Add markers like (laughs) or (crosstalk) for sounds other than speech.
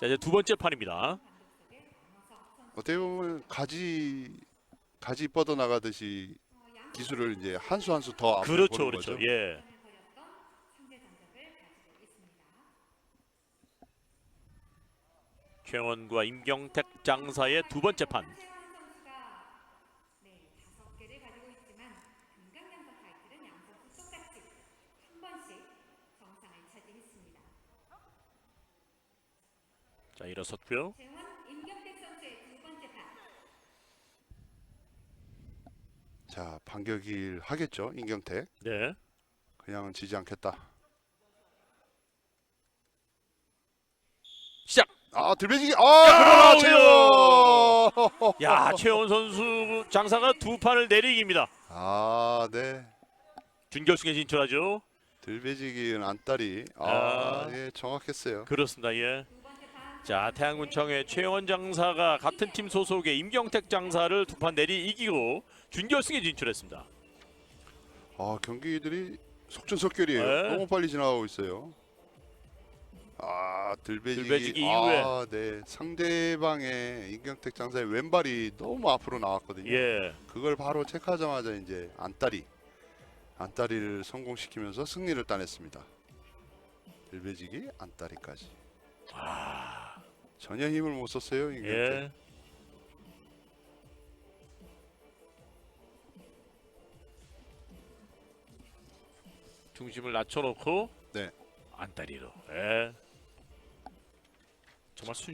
자 이제 두 번째 판입니다. 어떻게 보면 가지 가지 뻗어 나가듯이 기술을 이제 한 수 한 수 더 앞으로 그렇죠, 보는 그렇죠. 거죠. 예. 최원과 임경택 장사의 두 번째 판. 최원 선수가 네 다섯 개를 가지고 있지만 금강양선 타이틀은 양 선수 똑같이 한 번씩 정상을 차지했습니다. 자 일어섰고요. 자 반격을 하겠죠 임경택. 네. 그냥은 지지 않겠다. 시작. 아 들배지기. 아 그러나 최원. (laughs) 야 최원 선수 장사가 두 판을 내리기입니다. 아 네. 준결승에 진출하죠. 들배지기는 안다리. 아, 아. 예 정확했어요. 그렇습니다. 예. 자 태양군청의 최원 장사가 같은 팀 소속의 임경택 장사를 두 판 내리 이기고 준결승에 진출했습니다. 아 경기들이 속전속결이에요. 네. 너무 빨리 지나가고 있어요. 아 들배지기, 들배지기 아, 네 상대방의 임경택 장사의 왼발이 너무 앞으로 나왔거든요. 예. 그걸 바로 체크하자마자 이제 안다리 안다리를 성공시키면서 승리를 따냈습니다. 들배지기 안다리까지. 전혀 힘을 못 썼어요 임경택. 예. 중심을 낮춰놓고 네. 안다리로. 예. 정말 순.